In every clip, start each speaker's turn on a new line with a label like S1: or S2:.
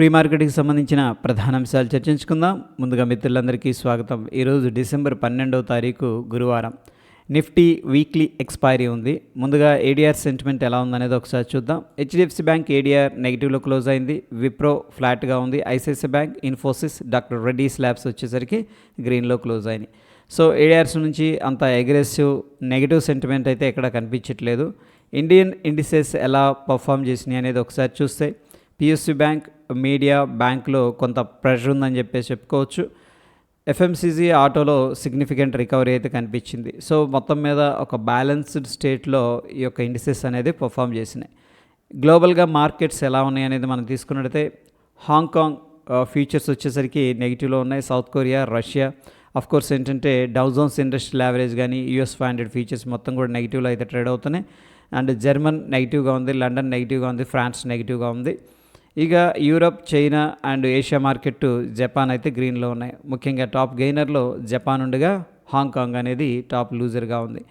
S1: Pre మార్కెట్కి సంబంధించిన ప్రధాన అంశాలు చర్చించుకుందాం. ముందుగా మిత్రులందరికీ స్వాగతం. ఈరోజు డిసెంబర్ పన్నెండవ తారీఖు గురువారం. నిఫ్టీ వీక్లీ ఎక్స్పైరీ ఉంది. ముందుగా ఏడిఆర్ సెంటిమెంట్ ఎలా ఉందనేది ఒకసారి చూద్దాం. హెచ్డిఎఫ్సి బ్యాంక్ ఏడిఆర్ నెగిటివ్లో క్లోజ్ అయింది. విప్రో ఫ్లాట్గా ఉంది. ICICI bank Infosys doctor Reddy labs వచ్చేసరికి గ్రీన్లో క్లోజ్ అయినాయి. సో ఏడిఆర్స్ నుంచి అంత అగ్రెసివ్ నెగిటివ్ సెంటిమెంట్ అయితే ఎక్కడ కనిపించట్లేదు. ఇండియన్ ఇండిసెస్ ఎలా పర్ఫామ్ చేసినాయి అనేది ఒకసారి చూస్తే పిఎస్సి బ్యాంక్ మీడియా బ్యాంక్లో కొంత ప్రెషర్ ఉందని చెప్పేసి చెప్పుకోవచ్చు. ఎఫ్ఎంసీజీ ఆటోలో సిగ్నిఫికెంట్ రికవరీ అయితే కనిపించింది. సో మొత్తం మీద ఒక బ్యాలెన్స్డ్ స్టేట్లో ఈ యొక్క ఇండిసెస్ అనేది పర్ఫామ్ చేసినాయి. గ్లోబల్గా మార్కెట్స్ ఎలా ఉన్నాయి అనేది మనం తీసుకున్నట్టయితే హాంకాంగ్ ఫ్యూచర్స్ వచ్చేసరికి నెగిటివ్లో ఉన్నాయి. South Korea Russia of course ఏంటంటే డౌజోన్స్ ఇండస్ట్రియల్ యావరేజ్ కానీ యూఎస్ ఫైవ్ హండ్రెడ్ ఫీచర్స్ మొత్తం కూడా నెగిటివ్లో అయితే ట్రేడ్ అవుతున్నాయి. అండ్ జర్మన్ నెగిటివ్గా ఉంది లండన్ నెగిటివ్గా ఉంది ఫ్రాన్స్ నెగిటివ్గా ఉంది. ఇక Europe China and Asia market Japan అయితే గ్రీన్లో ఉన్నాయి. ముఖ్యంగా టాప్ గెయినర్లో జపాన్ ఉండగా హాంకాంగ్ అనేది టాప్ లూజర్గా ఉంది.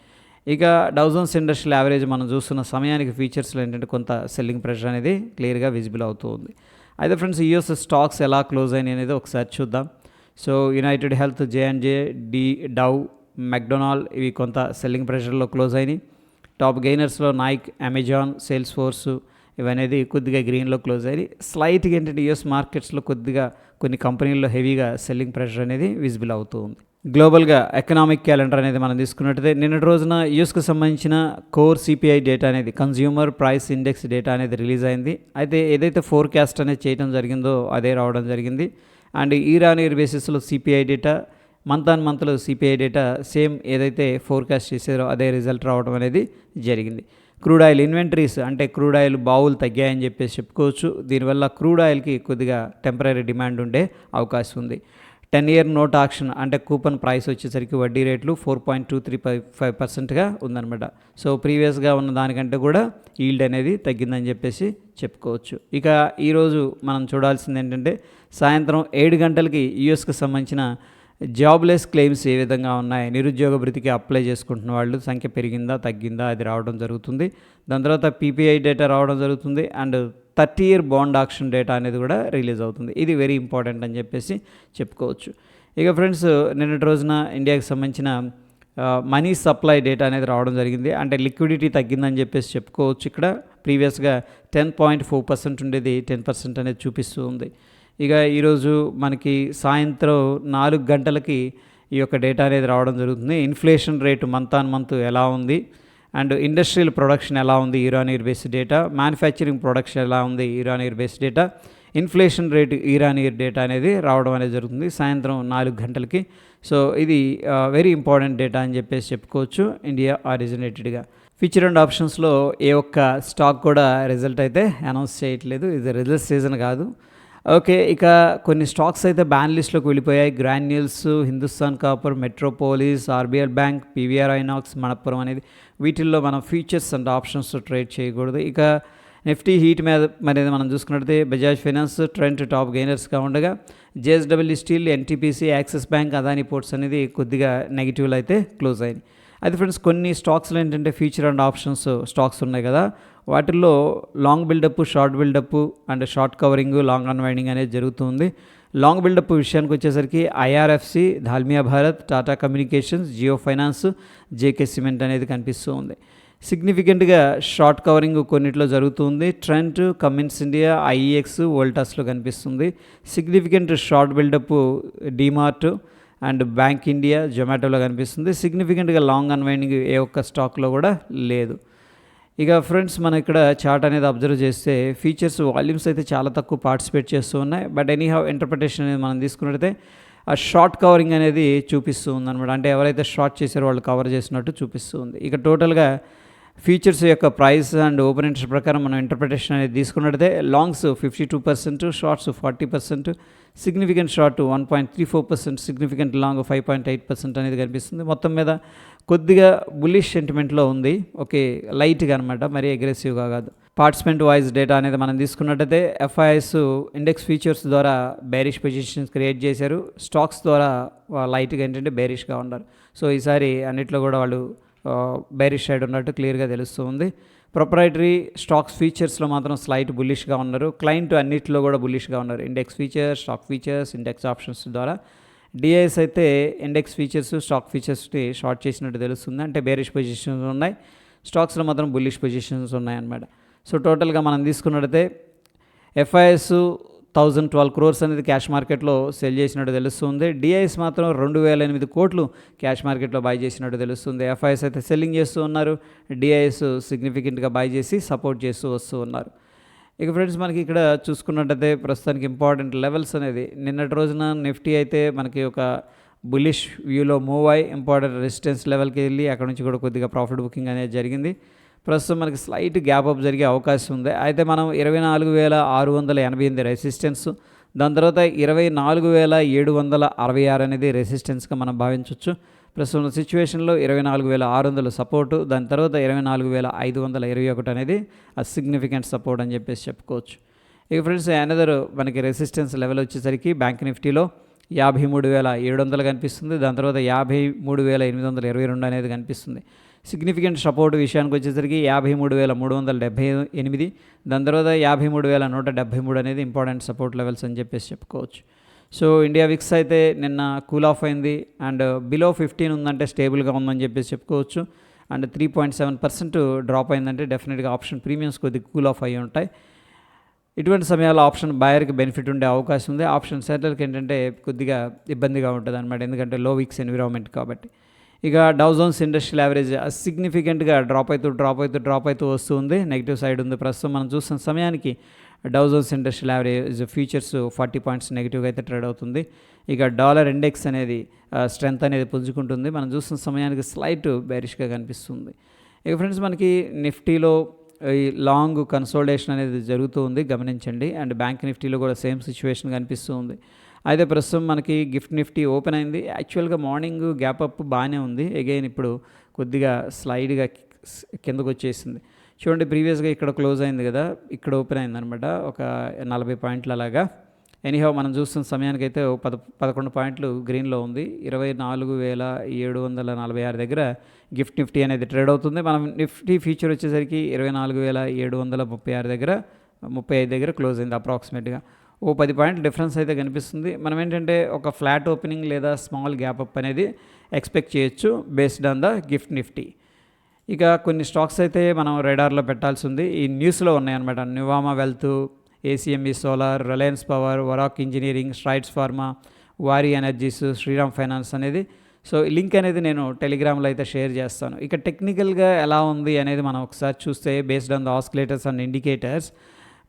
S1: ఇక డౌజన్స్ ఇండస్ట్రియల్ యావరేజ్ మనం చూస్తున్న సమయానికి ఫీచర్స్లో ఏంటంటే కొంత సెల్లింగ్ ప్రెషర్ అనేది క్లియర్గా విజిబుల్ అవుతూ ఉంది. అయితే ఫ్రెండ్స్ యూఎస్ స్టాక్స్ ఎలా క్లోజ్ అయినాయి అనేది ఒకసారి చూద్దాం. So United Health JNJ the Dow McDonald ఇవి కొంత సెల్లింగ్ ప్రెషర్లో క్లోజ్ అయినాయి. టాప్ గెయినర్స్లో నైక్ అమెజాన్ సేల్స్ ఫోర్సు ఇవనేది కొద్దిగా గ్రీన్లో క్లోజ్ అయ్యి స్లైట్గా ఏంటంటే యూఎస్ మార్కెట్స్లో కొద్దిగా కొన్ని కంపెనీల్లో హెవీగా సెల్లింగ్ ప్రెషర్ అనేది విజిబుల్ అవుతూ ఉంది. గ్లోబల్గా ఎకనామిక్ క్యాలెండర్ అనేది మనం తీసుకున్నట్టయితే నిన్నటి రోజున యూఎస్కి సంబంధించిన కోర్ సిపిఐ డేటా అనేది కన్జ్యూమర్ ప్రైస్ ఇండెక్స్ డేటా అనేది రిలీజ్ అయింది. అయితే ఏదైతే ఫోర్కాస్ట్ అనేది చేయడం జరిగిందో అదే రావడం జరిగింది. అండ్ ఈరాన్ ఇయర్ బేసిస్లో సిపిఐ డేటా మంత్ ఆన్ మంత్లో సిపిఐ డేటా సేమ్ ఏదైతే ఫోర్కాస్ట్ చేసారో అదే రిజల్ట్ రావడం అనేది జరిగింది. క్రూడ్ ఆయిల్ ఇన్వెంటరీస్ అంటే క్రూడ్ ఆయిల్ బావులు తగ్గాయని చెప్పేసి చెప్పుకోవచ్చు. దీనివల్ల క్రూడ్ ఆయిల్కి కొద్దిగా టెంపరీ డిమాండ్ ఉండే అవకాశం ఉంది. టెన్ ఇయర్ నోట్ ఆక్షన్ అంటే కూపన్ ప్రైస్ వచ్చేసరికి వడ్డీ రేట్లు four point two three five five పర్సెంట్గా ఉందన్నమాట. సో ప్రీవియస్గా ఉన్న దానికంటే కూడా ఈల్డ్ అనేది తగ్గిందని చెప్పేసి చెప్పుకోవచ్చు. ఇక ఈరోజు మనం చూడాల్సింది ఏంటంటే సాయంత్రం ఏడు గంటలకి యుఎస్కి సంబంధించిన జాబ్లెస్ క్లెయిమ్స్ ఏ విధంగా ఉన్నాయి? నిరుద్యోగ భృతికి అప్లై చేసుకుంటున్న వాళ్ళు సంఖ్య పెరిగిందా తగ్గిందా? అది రావడం జరుగుతుంది. దాని తర్వాత పీపీఐ డేటా రావడం జరుగుతుంది. And thirty year bond auction data అనేది కూడా రిలీజ్ అవుతుంది. ఇది వెరీ ఇంపార్టెంట్ అని చెప్పేసి చెప్పుకోవచ్చు. ఇక ఫ్రెండ్స్ నిన్నటి రోజున ఇండియాకి సంబంధించిన మనీ సప్లై డేటా అనేది రావడం జరిగింది. అంటే లిక్విడిటీ తగ్గిందని చెప్పేసి చెప్పుకోవచ్చు ఇక్కడ. ప్రీవియస్గా టెన్ పాయింట్ ఫోర్ పర్సెంట్ ఉండేది టెన్ పర్సెంట్ అనేది చూపిస్తూ ఉంది. ఇక ఈరోజు మనకి సాయంత్రం నాలుగు గంటలకి ఈ యొక్క డేటా అనేది రావడం జరుగుతుంది. Inflation rate month on month ఎలా ఉంది? అండ్ ఇండస్ట్రియల్ ప్రొడక్షన్ ఎలా ఉంది? Year on year based data. Manufacturing production ఎలా ఉంది? Year on year based data. Inflation rate year on year data అనేది రావడం అనేది జరుగుతుంది సాయంత్రం నాలుగు గంటలకి. సో ఇది వెరీ ఇంపార్టెంట్ డేటా అని చెప్పేసి చెప్పుకోవచ్చు. ఇండియా ఆరిజినేటెడ్గా ఫ్యూచర్ అండ్ ఆప్షన్స్లో ఏ ఒక్క స్టాక్ కూడా రిజల్ట్ అయితే అనౌన్స్ చేయట్లేదు. ఇది రిజల్ట్ సీజన్ కాదు. ఓకే ఇక కొన్ని స్టాక్స్ అయితే బ్యాన్ లిస్ట్లోకి వెళ్ళిపోయాయి. Granules Hindustan Copper Metropolis RBL Bank PVR INOX Manappuram అనేది వీటిల్లో మనం ఫీచర్స్ అండ్ ఆప్షన్స్ ట్రేడ్ చేయకూడదు. ఇక నిఫ్టీ హీట్ మీద మరి మనం చూసుకున్నట్లయితే బజాజ్ ఫైనాన్స్ ట్రెంట్ టాప్ గెయినర్స్గా ఉండగా JSW Steel NTPC Axis Bank Adani Ports అనేది కొద్దిగా నెగిటివ్లు అయితే క్లోజ్ అయింది అయితే ఫ్రెండ్స్ కొన్ని స్టాక్స్లో ఏంటంటే ఫ్యూచర్ అండ్ ఆప్షన్స్ స్టాక్స్ ఉన్నాయి కదా. వాటిల్లో long buildup short buildup and short covering long unwinding అనేది జరుగుతుంది. లాంగ్ బిల్డప్ విషయానికి వచ్చేసరికి IRFC Dalmia Bharat Tata Communications Jio Finance JK Cement అనేది కనిపిస్తూ ఉంది. సిగ్నిఫికెంట్గా షార్ట్ కవరింగ్ కొన్నిట్లో జరుగుతుంది. ట్రెంట్ కమిన్స్ ఇండియా ఐఈఎక్స్ వోల్టాస్లో కనిపిస్తుంది. Significant short buildup DMart and Bank India జొమాటోలో కనిపిస్తుంది. సిగ్నిఫికెంట్గా లాంగ్ అన్వైండింగ్ ఏ ఒక్క స్టాక్లో కూడా లేదు. ఇక ఫ్రెండ్స్ మనం ఇక్కడ చార్ట్ అనేది అబ్జర్వ్ చేస్తే ఫీచర్స్ వాల్యూమ్స్ అయితే చాలా తక్కువ పార్టిసిపేట్ చేస్తూ ఉన్నాయి. బట్ ఎనీ హౌ ఇంటర్ప్రిటేషన్ అనేది మనం తీసుకున్నట్టయితే ఆ షార్ట్ కవరింగ్ అనేది చూపిస్తూ ఉంది అనమాట అంటే ఎవరైతే షార్ట్ చేశారో వాళ్ళు కవర్ చేసినట్టు చూపిస్తూ ఉంది. ఇక టోటల్గా ఫీచర్స్ యొక్క ప్రైస్ అండ్ ఓపెన్ ఇంట్రెస్ట్ ప్రకారం మనం ఇంటర్ప్రిటేషన్ అనేది తీసుకున్నట్టే longs fifty two percent shorts forty percent significant short one point three four percent significant long five point eight percent అనేది కనిపిస్తుంది. మొత్తం మీద కొద్దిగా బులిష్ సెంటిమెంట్లో ఉంది. ఓకే లైట్గా అనమాట మరీ అగ్రెసివ్గా కాదు. పార్టిసిపెంట్ వైజ్ డేటా అనేది మనం తీసుకున్నట్టయితే ఎఫ్ఐఎస్ ఇండెక్స్ ఫీచర్స్ ద్వారా బేరిష్ పొజిషన్స్ క్రియేట్ చేశారు. స్టాక్స్ ద్వారా లైట్గా ఏంటంటే బేరిష్గా ఉన్నారు. సో ఈసారి అన్నిట్లో కూడా వాళ్ళు బేరిష్ సైడ్ ఉన్నట్టు క్లియర్గా తెలుస్తుంది. ప్రొపరైటరీ స్టాక్స్ ఫీచర్స్లో మాత్రం స్లైట్ బుల్లిష్గా ఉన్నారు. క్లయింట్ అన్నిటిలో కూడా బుల్లిష్గా ఉన్నారు. Index futures stock futures index options ద్వారా. డిఐఎస్ అయితే ఇండెక్స్ ఫీచర్స్ స్టాక్ ఫీచర్స్ని షార్ట్ చేసినట్టు తెలుస్తుంది. అంటే బేరిష్ పొజిషన్స్ ఉన్నాయి. స్టాక్స్లో మాత్రం బుల్లిష్ పొజిషన్స్ ఉన్నాయన్నమాట సో టోటల్గా మనం తీసుకున్నట్టయితే ఎఫ్ఐఎస్ థౌజండ్ ట్వెల్వ్ క్రోర్స్ అనేది క్యాష్ మార్కెట్లో సెల్ చేసినట్టు తెలుస్తుంది. డిఐఎస్ మాత్రం రెండు వేల ఎనిమిది కోట్లు క్యాష్ మార్కెట్లో బై చేసినట్టు తెలుస్తుంది. ఎఫ్ఐఎస్ అయితే సెల్లింగ్ చేస్తూ ఉన్నారు. డిఐఎస్ సిగ్నిఫికెంట్గా బై చేసి సపోర్ట్ చేస్తూ వస్తూ ఉన్నారు. ఇక ఫ్రెండ్స్ మనకి ఇక్కడ చూసుకున్నట్టయితే ప్రస్తుతానికి ఇంపార్టెంట్ లెవెల్స్ అనేది నిన్నటి రోజున నిఫ్టీ అయితే మనకి ఒక బులిష్ వ్యూలో మూవ్ అయ్యి ఇంపార్టెంట్ రెసిస్టెన్స్ లెవెల్కి వెళ్ళి అక్కడ నుంచి కూడా కొద్దిగా ప్రాఫిట్ బుకింగ్ అనేది జరిగింది. ప్రస్తుతం మనకి స్లైట్ గ్యాప్ అప్ జరిగే అవకాశం ఉంది. అయితే మనం ఇరవై నాలుగు వేల ఆరు వందల ఎనభై ఎనిమిది రెసిస్టెన్స్ దాని తర్వాత ఇరవై నాలుగు వేల ఏడు వందల అరవై ఆరు అనేది రెసిస్టెన్స్గా మనం భావించవచ్చు ప్రస్తుతం సిచ్యువేషన్లో ఇరవై నాలుగు వేల ఆరు వందల సపోర్టు దాని తర్వాత ఇరవై నాలుగు వేల ఐదు వందల ఇరవై ఒకటి అనేది ఆ సిగ్నిఫికెంట్ సపోర్ట్ అని చెప్పేసి చెప్పుకోవచ్చు. ఇక ఫ్రెండ్స్ అనదర్ మనకి రెసిస్టెన్స్ లెవెల్ వచ్చేసరికి బ్యాంక్ నిఫ్టీలో యాభై మూడు వేల ఏడు వందలు కనిపిస్తుంది. దాని తర్వాత యాభై మూడు వేల ఎనిమిది వందల ఇరవై రెండు అనేది కనిపిస్తుంది. సిగ్నిఫికెంట్ సపోర్ట్ విషయానికి వచ్చేసరికి యాభై మూడు వేల మూడు వందల డెబ్బై ఎనిమిది. దాని తర్వాత యాభై మూడు వేల నూట డెబ్బై మూడు అనేది ఇంపార్టెంట్ సపోర్ట్ లెవెల్స్ అని చెప్పేసి చెప్పుకోవచ్చు. సో ఇండియా విక్స్ అయితే నిన్న కూల్ ఆఫ్ అయింది. అండ్ బిలో ఫిఫ్టీన్ ఉందంటే స్టేబుల్గా ఉందని చెప్పేసి చెప్పుకోవచ్చు. And three point seven percent drop అయిందంటే డెఫినెట్గా ఆప్షన్ ప్రీమియమ్స్ కొద్దిగా కూల్ ఆఫ్ అయ్యి ఉంటాయి. ఇటువంటి సమయాల్లో ఆప్షన్ బయర్కి బెనిఫిట్ ఉండే అవకాశం ఉంది. ఆప్షన్ సెల్లర్కి ఏంటంటే కొద్దిగా ఇబ్బందిగా ఉంటుంది అనమాట ఎందుకంటే లో వీక్స్ ఎన్విరాన్మెంట్ కాబట్టి. ఇక డౌజోన్స్ ఇండస్ట్రియల్ యావరేజ్ సిగ్నిఫికెంట్గా డ్రాప్ అవుతూ డ్రాప్ అవుతూ డ్రాప్ అవుతూ వస్తుంది. నెగిటివ్ సైడ్ ఉంది. ప్రస్తుతం మనం చూస్తున్న సమయానికి Dow Jones Industrial Average futures forty points నెగిటివ్గా అయితే ట్రేడ్ అవుతుంది. ఇక డాలర్ ఇండెక్స్ అనేది స్ట్రెంత్ అనేది పుంజుకుంటుంది. మనం చూస్తున్న సమయానికి స్లైట్ బేరిష్గా కనిపిస్తుంది. ఇక ఫ్రెండ్స్ మనకి నిఫ్టీలో ఈ లాంగ్ కన్సోల్టేషన్ అనేది జరుగుతూ ఉంది. గమనించండి. అండ్ బ్యాంక్ నిఫ్టీలో కూడా సేమ్ సిచ్యువేషన్ కనిపిస్తూ ఉంది. అయితే ప్రస్తుతం మనకి గిఫ్ట్ నిఫ్టీ ఓపెన్ అయింది. యాక్చువల్గా మార్నింగ్ గ్యాప్ అప్ బాగానే ఉంది. అగైన్ ఇప్పుడు కొద్దిగా స్లైడ్గా కిందకు వచ్చేసింది చూడండి ప్రీవియస్గా ఇక్కడ క్లోజ్ అయింది కదా ఇక్కడ ఓపెన్ అయిందనమాట ఒక నలభై పాయింట్ల అలాగా. ఎనీహౌ మనం చూస్తున్న సమయానికి అయితే పద పదకొండు పాయింట్లు గ్రీన్లో ఉంది. ఇరవై నాలుగు వేల ఏడు వందల నలభై ఆరు దగ్గర గిఫ్ట్ నిఫ్టీ అనేది ట్రేడ్ అవుతుంది. మనం నిఫ్టీ ఫీచర్ వచ్చేసరికి ఇరవై నాలుగు వేల ఏడు వందల ముప్పై ఆరు దగ్గర ముప్పై ఐదు దగ్గర క్లోజ్ అయింది అప్రాక్సిమేట్గా. ఓ పది పాయింట్ డిఫరెన్స్ అయితే కనిపిస్తుంది. మనం ఏంటంటే ఒక ఫ్లాట్ ఓపెనింగ్ లేదా స్మాల్ గ్యాప్ అప్ అనేది ఎక్స్పెక్ట్ చేయొచ్చు based on the Gift Nifty. ఇక కొన్ని స్టాక్స్ అయితే మనం రెడార్లో పెట్టాల్సి ఉంది. ఈ న్యూస్లో ఉన్నాయన్నమాట. Nuvama Wealth ACME Solar Reliance Power వరాక్ Engineering Strides Pharma Waaree Energies Shriram Finance అనేది. సో లింక్ అనేది నేను టెలిగ్రామ్లో అయితే షేర్ చేస్తాను. ఇక టెక్నికల్గా ఎలా ఉంది అనేది మనం ఒకసారి చూస్తే based on the oscillators and indicators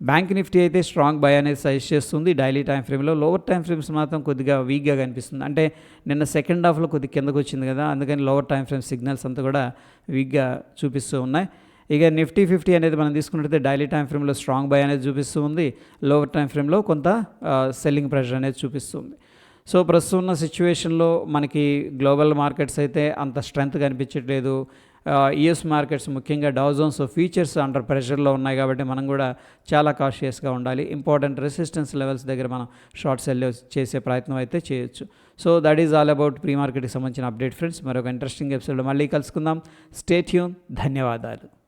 S1: bank Nifty అయితే స్ట్రాంగ్ బై అనేది సజెస్ట్ చేస్తుంది. డైలీ టైం ఫ్రేమ్లో లోవర్ టైం ఫ్రేమ్స్ మాత్రం కొద్దిగా వీక్గా కనిపిస్తుంది. అంటే నిన్న సెకండ్ హాఫ్లో కొద్దిగా కిందకు వచ్చింది కదా అందుకని లోవర్ టైం ఫ్రేమ్ సిగ్నల్స్ అంతా కూడా వీక్గా చూపిస్తూ ఉన్నాయి. ఇక నిఫ్టీ ఫిఫ్టీ అనేది మనం తీసుకున్నట్టయితే డైలీ టైం ఫ్రేమ్లో స్ట్రాంగ్ బై అనేది చూపిస్తూ ఉంది. లోవర్ టైం ఫ్రేమ్లో కొంత సెల్లింగ్ ప్రెషర్ అనేది చూపిస్తుంది సో ప్రస్తుతం ఉన్న సిచ్యువేషన్లో మనకి గ్లోబల్ మార్కెట్స్ అయితే అంత స్ట్రెంగ్త్ కనిపించట్లేదు. యుఎస్ మార్కెట్స్ ముఖ్యంగా డౌజోన్స్ ఫీచర్స్ అండర్ ప్రెషర్లో ఉన్నాయి కాబట్టి మనం కూడా చాలా కాషియస్గా ఉండాలి. ఇంపార్టెంట్ రెసిస్టెన్స్ లెవెల్స్ దగ్గర మనం షార్ట్ సెల్ చేసే ప్రయత్నం అయితే చేయొచ్చు. So that is all about pre మార్కెట్కి సంబంధించిన అప్డేట్ ఫ్రెండ్స్ మరొక ఇంట్రెస్టింగ్ ఎపిసోడ్లో మళ్ళీ కలుసుకుందాం. స్టేట్యూన్ ధన్యవాదాలు.